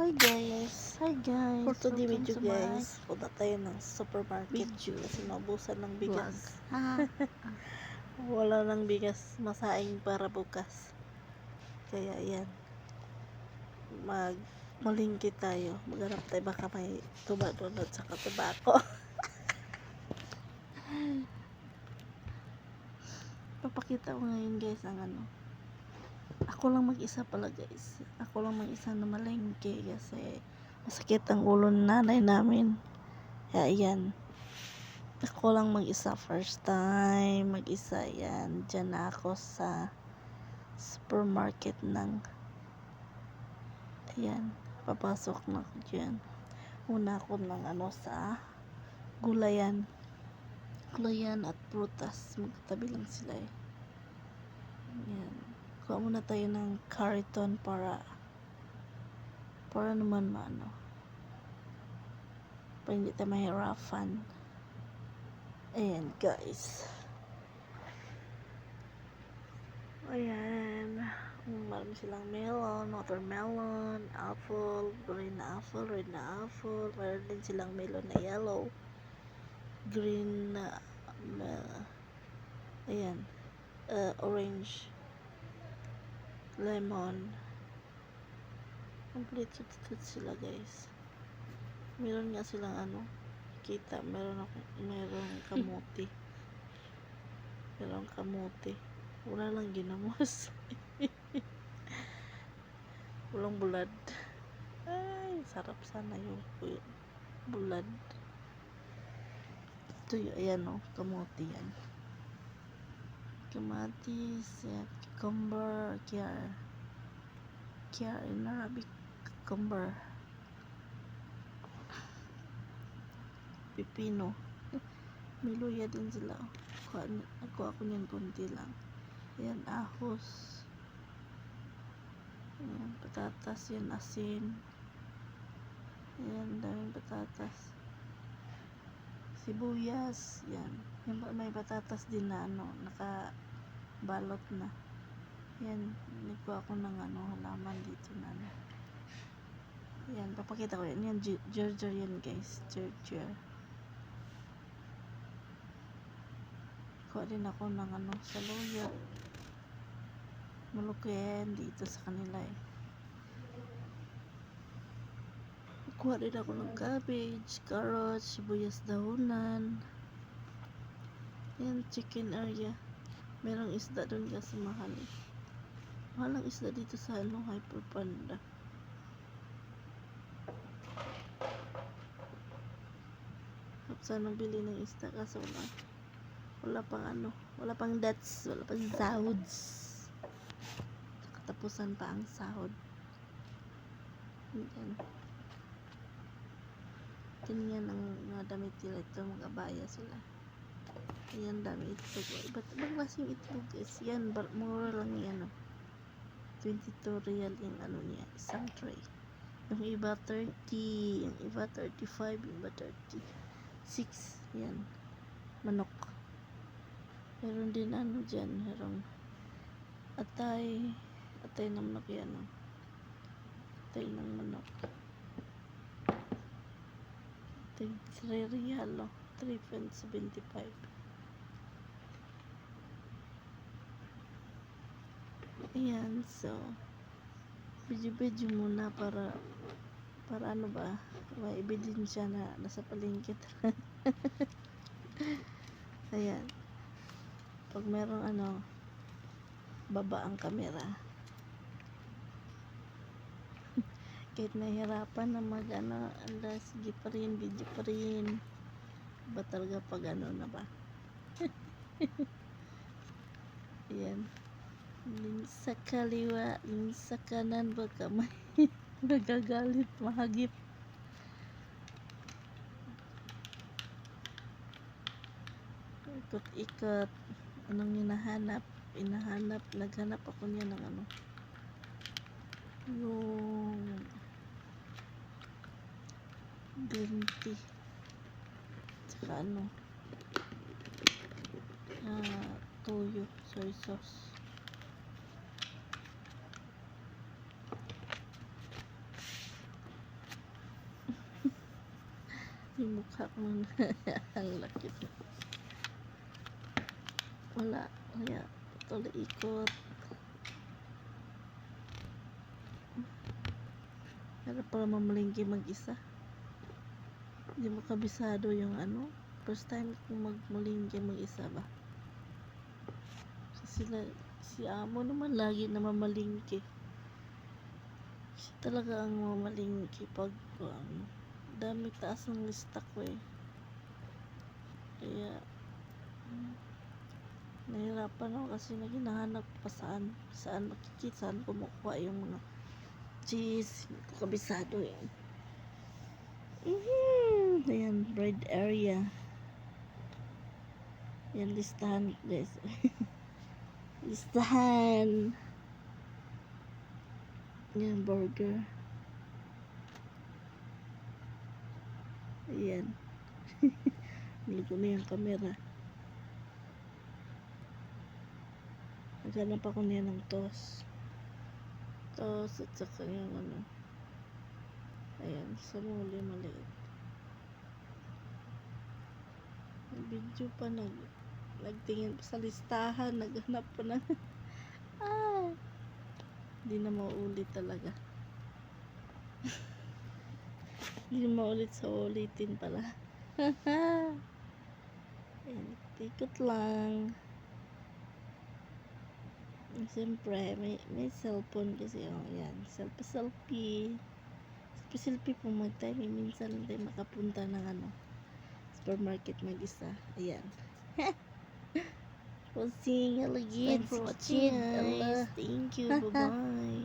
Hi guys! Hi guys! For today Welcome video to guys, punta tayo ng supermarket Video. kasi naubusan ng bigas. Ha? Wala ng bigas masaing para bukas. Kaya yan. Mag malingki tayo. Maghanap tayo baka may tuba doon at saka tobacco. Papakita ko ngayon guys ang ano. Ako lang mag-isa pala guys. Ako lang mag-isa na malengke kasi masakit ang ulo ng nanay namin. Kaya yan. Ako lang mag-isa first time. Mag-isa yan. Diyan na ako sa supermarket ng ayan. Papasok na ako dyan. Una ako ng ano sa gulayan. Gulayan at prutas. Magkatabi lang sila eh. Ayan. Kuha muna tayo ng kariton para para naman maano. Para hindi tayo mahirapan. Ayan guys. Ayan. Marami silang melon, watermelon, apple, green apple, red na apple. Meron din silang melon na yellow green na na- ayan uh, orange lemon. Complete suit sila guys. Meron nga silang ano kita meron ako meron kamuti meron kamuti wala lang ginamos. Walang bulad. Ay sarap sana yung bu- bulad. Ito yung ayan o kamuti yan. Kamatis yan, cucumber kiar kiar in Arabic cucumber. Pipino. May din sila. Kuha, kuha ko niyan konti lang. Ayan ahos. Ayan patatas yan asin. Ayan daming patatas. Sibuyas yan ba- may patatas din na ano naka balot na yan nagkuha ko ng ano halaman dito na ano. Yan papakita ko yan. Yan gi- ginger yan guys. Ginger kuha din ako ng ano sa luya malukin dito sa kanila eh. Kuha din ako ng cabbage carrots sibuyas dahunan. Yan chicken area. Merong isda doon kasi mahal eh mahal ang isda dito sa ano hyper panda. Sarap sanang bili ng isda kaso wala. Wala pang ano wala pang dats wala pang sahods katapusan pa ang sahod. Yan. Ganyan ang mga damit nila ito mga abaya sila. Ayan dami itlog. Iba't ibang klaseng itlog guys. Yan mura lang yan oh. 22 real yung ano niya isang tray. Yung iba 30 yung iba 35 yung iba 36 yan. Manok. Meron din ano dyan merong atay. Atay ng manok yan oh. atay ng manok. Atay 3 real oh. 3.75 ayan so video video muna para para ano ba may ebidensya na nasa palengke ayan. Pag merong ano baba ang kamera kahit nahirapan na mag ano anda sige pa rin video pa rin. Ba talaga pag ano na ba? Ayan lin sa kaliwa lin sa kanan baka may nagagalit mahagip. Ikot-ikot anong hinahanap? Hinahanap naghanap ako niya ng ano? Yung tea. Tsaka ano? Ah, toyo soy sauce Yung mukha ko ang laki. Wala. Kaya tuloy ikot. Pero para mamalingki mag-isa. Hindi mo kabisado yung ano. First time kong magmalingki mag-isa ba. Kasi sila, si amo naman lagi na mamalingki. Siya talaga ang mamalingki pag ano, dami taas ng lista ko eh. Kaya, mm, nahirapan ako kasi na hinahanap pa saan, saan makikita, saan kumukuha yung mga cheese. Hindi ko kabisado eh. Mhm. Ayan, bread area. Yan, listahan guys. listahan. Yan, burger. Ayan. Niligo na yung camera. Naghanap ako niya ng toast. Toast at saka yung ano. Ayan, sa muli maliit. Video pa nag nagtingin pa sa listahan, naghanap pa ng ah, hindi na maulit talaga. Hindi na maulit sa ulitin pala. Tikot lang. Siyempre, may, may cellphone kasi, oh, yan, selfie, selfie. Selfie, selfie po mag-time, minsan hindi makapunta ng ano, supermarket mag-isa. Ayan. Posing, again, Thanks for watching, guys. Thank you, bye-bye.